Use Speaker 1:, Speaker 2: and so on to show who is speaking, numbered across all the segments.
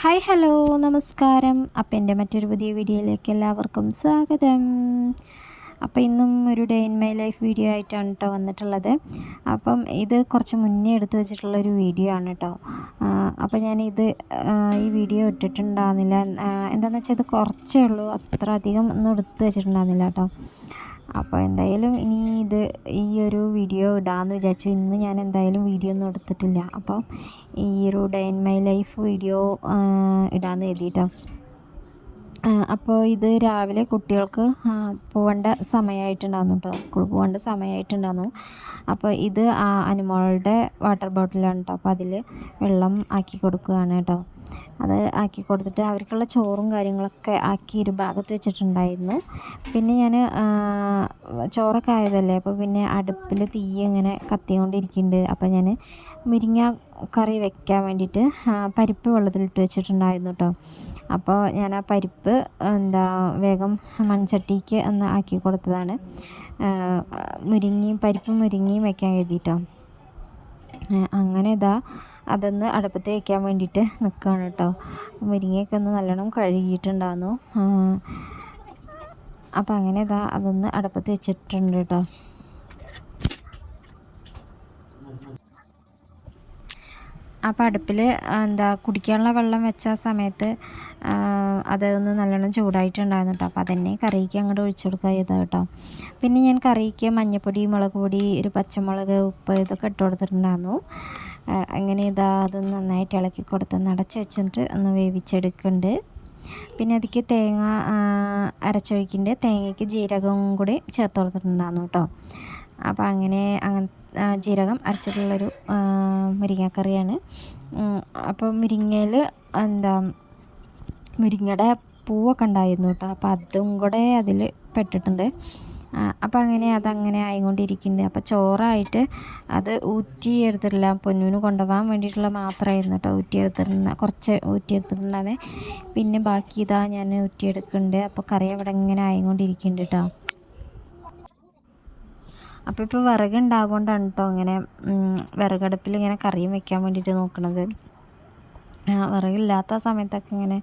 Speaker 1: Hi hello നമസ്കാരം. അപ്പം എന്റെ മറ്റൊരു പുതിയ വീഡിയോയിലേക്ക് എല്ലാവർക്കും സ്വാഗതം. അപ്പോൾ ഇന്നും ഒരു day in my life video ആയിട്ടാണ് കേട്ടോ വന്നിട്ടുള്ളത്. അപ്പം ഇത് കുറച്ച് മുന്നേ എടുത്തു വെച്ചിട്ടുള്ളൊരു വീഡിയോ ആണ് കേട്ടോ അപ്പോൾ ഞാൻ ഇത് ഈ വീഡിയോ ഇട്ടിട്ടുണ്ടാകുന്നില്ല എന്താണെന്ന് വെച്ചാൽ ഇത് കുറച്ചേ ഉള്ളൂ. അത്ര അധികം ഒന്നും എടുത്തു വെച്ചിട്ടുണ്ടാകുന്നില്ല കേട്ടോ അപ്പോൾ എന്തായാലും ഇനി ഒരു വീഡിയോ ഇടാമെന്ന് വിചാരിച്ചു. ഇന്ന് ഞാൻ എന്തായാലും വീഡിയോ ഒന്നും എടുത്തിട്ടില്ല. അപ്പോൾ ഈ ഒരു day in my life video ഇടാമെന്ന് എഴുതിയിട്ടോ അപ്പോൾ ഇത് രാവിലെ കുട്ടികൾക്ക് പോകേണ്ട സമയമായിട്ടുണ്ടായിരുന്നു കേട്ടോ സ്കൂൾ പോകേണ്ട സമയമായിട്ടുണ്ടായിരുന്നു അപ്പോൾ ഇത് അനുമോളുടെ വാട്ടർ ബോട്ടിലാണ് കേട്ടോ അപ്പോൾ അതിൽ വെള്ളം ആക്കി കൊടുക്കുകയാണ് കേട്ടോ അത് ആക്കി കൊടുത്തിട്ട് അവർക്കുള്ള ചോറും കാര്യങ്ങളൊക്കെ ആക്കി ഒരു ഭാഗത്ത് വെച്ചിട്ടുണ്ടായിരുന്നു. പിന്നെ ഞാൻ ചോറൊക്കെ ആയതല്ലേ അപ്പോൾ പിന്നെ അടുപ്പിൽ തീ ഇങ്ങനെ കത്തിക്കൊണ്ടിരിക്കുന്നുണ്ട് അപ്പോൾ ഞാൻ മുരിങ്ങ കറി വെക്കാൻ വേണ്ടിയിട്ട് പരിപ്പ് വെള്ളത്തിലിട്ട് വെച്ചിട്ടുണ്ടായിരുന്നു കേട്ടോ അപ്പോൾ ഞാൻ ആ പരിപ്പ് എന്താ വേഗം മൺചട്ടിക്ക് ഒന്ന് ആക്കി കൊടുത്തതാണ്. മുരിങ്ങയും പരിപ്പും മുരിങ്ങയും വെക്കാൻ കരുതിയിട്ടോ അങ്ങനെ ഇതാ അതൊന്ന് അടുപ്പത്ത് വയ്ക്കാൻ വേണ്ടിയിട്ട് നിൽക്കുകയാണ് കേട്ടോ. മുരിങ്ങയൊക്കെ ഒന്ന് നല്ലോണം കഴുകിയിട്ടുണ്ടായിരുന്നു അപ്പം അങ്ങനെ ഇതാ അതൊന്ന് അടുപ്പത്ത് വെച്ചിട്ടുണ്ട് കേട്ടോ. അപ്പം അടുപ്പിൽ എന്താ കുടിക്കാനുള്ള വെള്ളം വെച്ച സമയത്ത് അതൊന്ന് നല്ലോണം ചൂടായിട്ടുണ്ടായിരുന്നു കേട്ടോ. അപ്പോൾ അതന്നെ കറിക്ക് അങ്ങോട്ട് ഒഴിച്ചു കൊടുക്കുക ചെയ്തത് കേട്ടോ. പിന്നെ ഞാൻ കറിക്ക് മഞ്ഞൾപ്പൊടി മുളക് പൊടി ഒരു പച്ചമുളക് ഉപ്പ് ഇതൊക്കെ ഇട്ട് കൊടുത്തിട്ടുണ്ടായിരുന്നു അങ്ങനെ ഇതാ അത് നന്നായിട്ട് ഇളക്കി കൊടുത്ത് നടച്ച് വെച്ചിട്ട് ഒന്ന് വേവിച്ചെടുക്കുന്നുണ്ട്. പിന്നെ അതിക്ക് തേങ്ങ അരച്ചൊഴിക്കുന്നുണ്ട്. തേങ്ങയ്ക്ക് ജീരകവും കൂടി ചേർത്ത് കൊടുത്തിട്ടുണ്ടായിരുന്നു കേട്ടോ. അപ്പോൾ അങ്ങനെ അങ്ങനെ ജീരകം അരച്ചിട്ടുള്ളൊരു മുരിങ്ങക്കറിയാണ്. അപ്പോൾ മുരിങ്ങയിൽ എന്താ മുരിങ്ങയുടെ പൂവൊക്കെ ഉണ്ടായിരുന്നു കേട്ടോ. അപ്പോൾ അതും കൂടെ അതിൽ പെട്ടിട്ടുണ്ട്. അപ്പോൾ അങ്ങനെ അതങ്ങനെ ആയിക്കൊണ്ടിരിക്കുന്നുണ്ട്. അപ്പോൾ ചോറായിട്ട് അത് ഊറ്റി എടുത്തിട്ടില്ല പൊന്നൂന് കൊണ്ടുപോകാൻ വേണ്ടിയിട്ടുള്ള മാത്രമായിരുന്നു കേട്ടോ ഊറ്റി എടുത്തിട്ടുണ്ട് കുറച്ച് ഊറ്റി എടുത്തിട്ടുണ്ടെ പിന്നെ ബാക്കി ഇതാ ഞാൻ ഊറ്റിയെടുക്കുന്നുണ്ട്. അപ്പോൾ കറി അവിടെ ഇങ്ങനെ ആയിക്കൊണ്ടിരിക്കുന്നുണ്ട് കേട്ടോ. അപ്പോൾ ഇപ്പോൾ വിറക് ഉണ്ടാകൊണ്ടാണ് കേട്ടോ ഇങ്ങനെ വിറകടുപ്പിൽ ഇങ്ങനെ കറിയും വെക്കാൻ വേണ്ടിയിട്ട് നോക്കണത്. വിറകില്ലാത്ത സമയത്തൊക്കെ ഇങ്ങനെ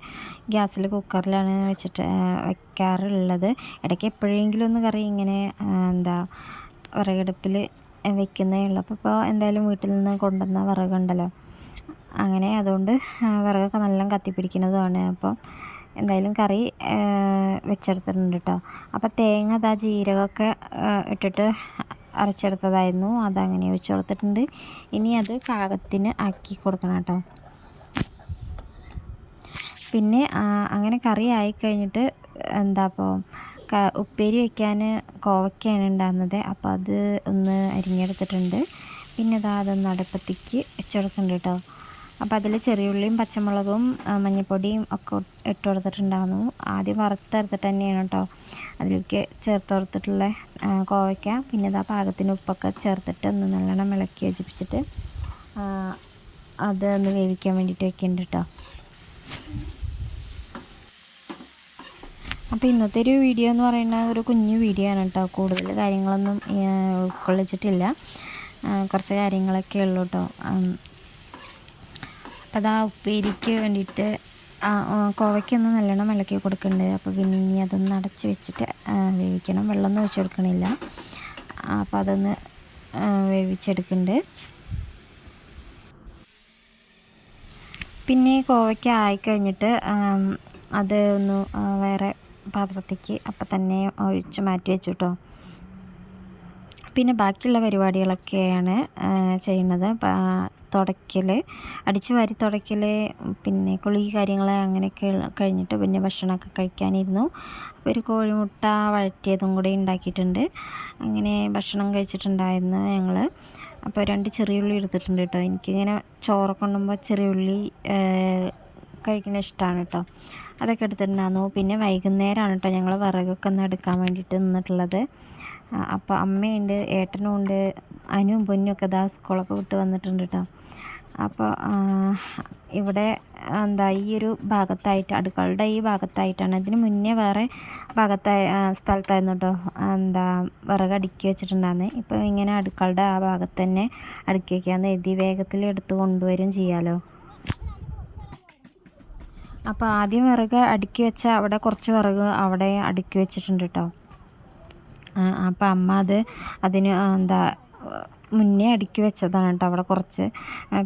Speaker 1: ഗ്യാസിൽ കുക്കറിലാണ് വെച്ചിട്ട് വെക്കാറുള്ളത്. ഇടയ്ക്ക് എപ്പോഴെങ്കിലും ഒന്ന് കറി ഇങ്ങനെ എന്താ വിറകടുപ്പിൽ വെക്കുന്നേ ഉള്ളൂ. അപ്പോൾ ഇപ്പോൾ എന്തായാലും വീട്ടിൽ നിന്ന് കൊണ്ടുവന്ന വിറകുണ്ടല്ലോ. അങ്ങനെ അതുകൊണ്ട് വിറകൊക്കെ നല്ല കത്തിപ്പിടിക്കുന്നതുമാണ്. അപ്പോൾ എന്തായാലും കറി വെച്ചെടുത്തിട്ടുണ്ട് കേട്ടോ അപ്പോൾ തേങ്ങ അതാ ജീരകമൊക്കെ ഇട്ടിട്ട് അരച്ചെടുത്തതായിരുന്നു. അതങ്ങനെ വെച്ച് കൊടുത്തിട്ടുണ്ട്. ഇനി അത് പാകത്തിന് ആക്കി കൊടുക്കണം കേട്ടോ പിന്നെ അങ്ങനെ കറി ആയി കഴിഞ്ഞിട്ട് എന്താ അപ്പോൾ ഉപ്പേരി വയ്ക്കാൻ കോവയ്ക്കാണ് ഉണ്ടാകുന്നത് അപ്പോൾ അത് ഒന്ന് അരിഞ്ഞെടുത്തിട്ടുണ്ട്. പിന്നെ അതാ അതൊന്ന് അടുപ്പത്തേക്ക് വെച്ചെടുക്കുന്നുണ്ട് കേട്ടോ. അപ്പോൾ അതിൽ ചെറിയുള്ളിയും പച്ചമുളകും മഞ്ഞൾപ്പൊടിയും ഒക്കെ ഇട്ട് കൊടുത്തിട്ടുണ്ടായിരുന്നു ആദ്യം വറുത്തെടുത്തിട്ട് തന്നെയാണ് കേട്ടോ. അതിലേക്ക് ചേർത്ത് കൊടുത്തിട്ടുള്ള കോവയ്ക്ക പിന്നെ ഇതാ പാകത്തിന് ഉപ്പൊക്കെ ചേർത്തിട്ട് ഒന്ന് നല്ലോണം ഇളക്കി യോജിപ്പിച്ചിട്ട് അത് ഒന്ന് വേവിക്കാൻ വേണ്ടിയിട്ട് വെക്കുന്നുണ്ട് കേട്ടോ. അപ്പോൾ ഇന്നത്തെ ഒരു വീഡിയോ എന്ന് പറയുന്ന ഒരു കുഞ്ഞു വീഡിയോ ആണ് കേട്ടോ കൂടുതൽ കാര്യങ്ങളൊന്നും ഉൾക്കൊള്ളിച്ചിട്ടില്ല. കുറച്ച് കാര്യങ്ങളൊക്കെ ഉള്ളൂ കേട്ടോ അപ്പോൾ ആ ഉപ്പേരിക്ക് വേണ്ടിയിട്ട് കോവയ്ക്കൊന്ന് നല്ലോണം ഇളക്കി കൊടുക്കുന്നുണ്ട് അപ്പോൾ പിന്നെ ഇനി അതൊന്ന് അടച്ച് വെച്ചിട്ട് വേവിക്കണം. വെള്ളമൊന്നും ഒഴിച്ചു കൊടുക്കണില്ല. അപ്പോൾ അതൊന്ന് വേവിച്ചെടുക്കുന്നുണ്ട് പിന്നെ കോവയ്ക്ക ആയിക്കഴിഞ്ഞിട്ട് അത് ഒന്ന് വേറെ പാത്രത്തേക്ക് അപ്പം തന്നെ ഒഴിച്ച് മാറ്റി വെച്ചു കേട്ടോ പിന്നെ ബാക്കിയുള്ള പരിപാടികളൊക്കെയാണ് ചെയ്യുന്നത്. തുടയ്ക്കൽ അടിച്ചു വാരി തുടയ്ക്കൽ പിന്നെ കുളി കാര്യങ്ങൾ അങ്ങനെയൊക്കെ കഴിഞ്ഞിട്ട് പിന്നെ ഭക്ഷണമൊക്കെ കഴിക്കാനിരുന്നു. അപ്പോൾ ഒരു കോഴിമുട്ട വഴറ്റിയതും കൂടി ഉണ്ടാക്കിയിട്ടുണ്ട്. അങ്ങനെ ഭക്ഷണം കഴിച്ചിട്ടുണ്ടായിരുന്നു ഞങ്ങൾ അപ്പോൾ രണ്ട് ചെറിയുള്ളി എടുത്തിട്ടുണ്ട് കേട്ടോ. എനിക്കിങ്ങനെ ചോറൊക്കെ ഉണ്ടുമ്പോൾ ചെറിയുള്ളി കഴിക്കുന്നത് ഇഷ്ടമാണ് കേട്ടോ. അതൊക്കെ എടുത്തിട്ടുണ്ടായിരുന്നു. പിന്നെ വൈകുന്നേരമാണ് കേട്ടോ ഞങ്ങൾ വിറകൊക്കെ ഒന്ന് എടുക്കാൻ വേണ്ടിയിട്ട് നിന്നിട്ടുള്ളത്. അപ്പോൾ അമ്മയുണ്ട് ഏട്ടനും ഉണ്ട് അനുവും പൊന്നും ഒക്കെ ഇതാ സ്കൂളൊക്കെ വിട്ട് വന്നിട്ടുണ്ട് കേട്ടോ അപ്പോൾ ഇവിടെ എന്താ ഈ ഒരു ഭാഗത്തായിട്ട് അടുക്കളുടെ ഈ ഭാഗത്തായിട്ടാണ്. ഇതിന് മുന്നേ വേറെ ഭാഗത്തായി സ്ഥലത്തായിരുന്നു കേട്ടോ എന്താ വിറക് അടുക്കി വെച്ചിട്ടുണ്ടായിരുന്നത് ഇപ്പോൾ ഇങ്ങനെ അടുക്കളുടെ ആ ഭാഗത്ത് തന്നെ അടുക്കി വയ്ക്കാമെന്ന് എഴുതി വേഗത്തിൽ എടുത്ത് കൊണ്ടുവരും ചെയ്യാമല്ലോ അപ്പോൾ ആദ്യം വിറക് അടുക്കി വെച്ച അവിടെ കുറച്ച് വിറക് അവിടെ അടുക്കി വെച്ചിട്ടുണ്ട് കേട്ടോ അപ്പോൾ അമ്മ അത് അതിന് എന്താ മുന്നേ അടുക്കി വെച്ചതാണ് കേട്ടോ അവിടെ കുറച്ച്.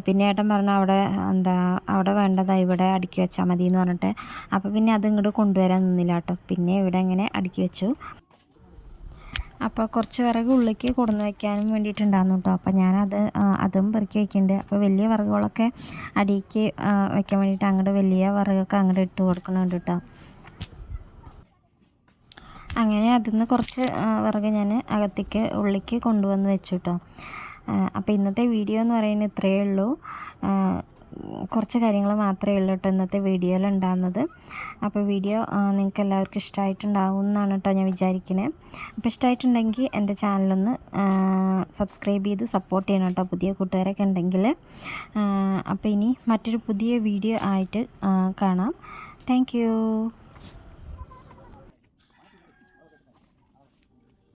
Speaker 1: പിന്നെ ഏട്ടൻ പറഞ്ഞു അവിടെ എന്താ അവിടെ വേണ്ടതാ ഇവിടെ അടുക്കി വെച്ചാൽ മതി എന്ന് പറഞ്ഞിട്ട്. അപ്പോൾ പിന്നെ അത് ഇങ്ങോട്ട് കൊണ്ടുവരാൻ നിന്നില്ല കേട്ടോ പിന്നെ ഇവിടെ അങ്ങനെ അടുക്കി വെച്ചു. അപ്പോൾ കുറച്ച് വിറക് ഉള്ളിലേക്ക് കൊടുന്ന് വയ്ക്കാനും വേണ്ടിയിട്ടുണ്ടായിരുന്നു കേട്ടോ അപ്പോൾ ഞാനത് അതും പെറുക്കി വയ്ക്കുന്നുണ്ട് അപ്പോൾ വലിയ വിറകുകളൊക്കെ അടിയിലേക്ക് വയ്ക്കാൻ വേണ്ടിയിട്ട് അങ്ങോട്ട് വലിയ വിറകൊക്കെ അങ്ങോട്ട് ഇട്ട് കൊടുക്കണുണ്ട് കേട്ടോ അങ്ങനെ അതിൽ നിന്ന് കുറച്ച് വിറക് ഞാൻ അകത്തേക്ക് ഉള്ളിലേക്ക് കൊണ്ടുവന്ന് വെച്ചു കേട്ടോ അപ്പോൾ ഇന്നത്തെ വീഡിയോ എന്ന് പറയുന്നത് ഇത്രയേ ഉള്ളൂ. കുറച്ച് കാര്യങ്ങൾ മാത്രമേ ഉള്ളൂ കേട്ടോ ഇന്നത്തെ വീഡിയോയിൽ ഉണ്ടാകുന്നത്. അപ്പോൾ വീഡിയോ നിങ്ങൾക്ക് എല്ലാവർക്കും ഇഷ്ടമായിട്ടുണ്ടാവും എന്നാണ് കേട്ടോ ഞാൻ വിചാരിക്കുന്നത് അപ്പോൾ ഇഷ്ടമായിട്ടുണ്ടെങ്കിൽ എന്റെ ചാനലൊന്ന് സബ്സ്ക്രൈബ് ചെയ്ത് സപ്പോർട്ട് ചെയ്യണം കേട്ടോ പുതിയ കൂട്ടുകാരൊക്കെ ഉണ്ടെങ്കിൽ. അപ്പോൾ ഇനി മറ്റൊരു പുതിയ വീഡിയോ ആയിട്ട് കാണാം. താങ്ക്